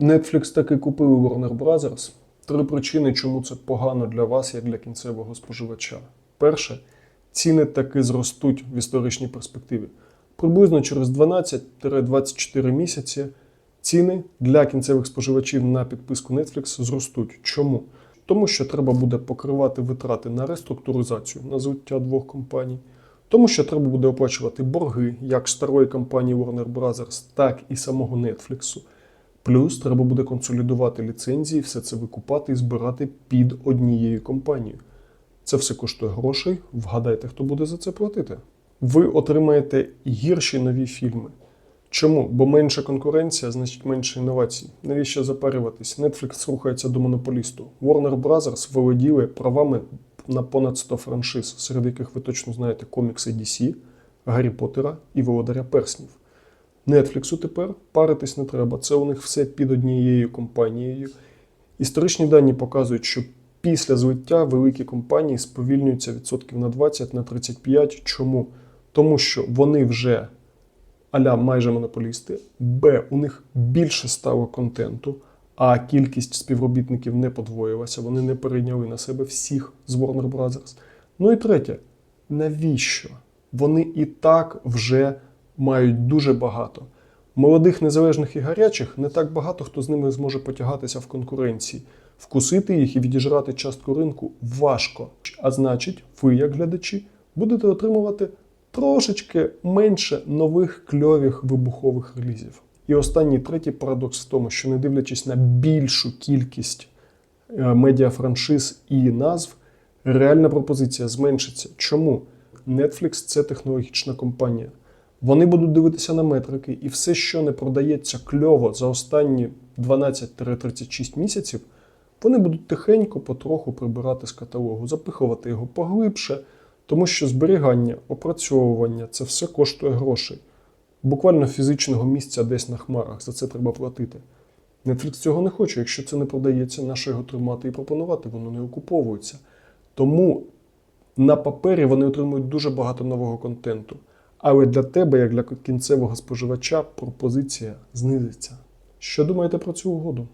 Netflix таки купили Warner Brothers. Три причини, чому це погано для вас, як для кінцевого споживача. Перше, ціни таки зростуть в історичній перспективі. Приблизно через 12-24 місяці ціни для кінцевих споживачів на підписку Netflix зростуть. Чому? Тому що треба буде покривати витрати на реструктуризацію на злиття двох компаній, тому що треба буде оплачувати борги як старої компанії Warner Brothers, так і самого Netflix. Плюс треба буде консолідувати ліцензії, все це викупати і збирати під однією компанією. Це все коштує грошей. Вгадайте, хто буде за це платити. Ви отримаєте гірші нові фільми. Чому? Бо менша конкуренція, значить менше інновацій. Навіщо запарюватись? Netflix рухається до монополісту. Warner Brothers володіли правами на понад 100 франшиз, серед яких ви точно знаєте комікси DC, Гаррі Поттера і Володаря Перснів. Нетфліксу тепер паритись не треба. Це у них все під однією компанією. Історичні дані показують, що після злиття великі компанії сповільнюються відсотків на 20 на 35. Чому? Тому що вони вже аля майже монополісти, Б, у них більше стало контенту, а кількість співробітників не подвоїлася, вони не перейняли на себе всіх з Warner Brothers. Ну і третє, навіщо? Вони і так вже мають дуже багато. Молодих, незалежних і гарячих не так багато, хто з ними зможе потягатися в конкуренції. Вкусити їх і відіжрати частку ринку важко. А значить, ви, як глядачі, будете отримувати трошечки менше нових кльових вибухових релізів. І останній третій парадокс в тому, що не дивлячись на більшу кількість е, медіафраншиз і назв, реальна пропозиція зменшиться. Чому? Netflix це технологічна компанія. Вони будуть дивитися на метрики, і все, що не продається кльово за останні 12-36 місяців, вони будуть тихенько, потроху прибирати з каталогу, запихувати його поглибше, тому що зберігання, опрацьовування це все коштує грошей. Буквально фізичного місця десь на хмарах, за це треба платити. Netflix цього не хоче. Якщо це не продається, на його тримати і пропонувати, воно не окуповується. Тому на папері вони отримують дуже багато нового контенту. Але для тебе, як для кінцевого споживача, пропозиція знизиться. Що думаєте про цю угоду?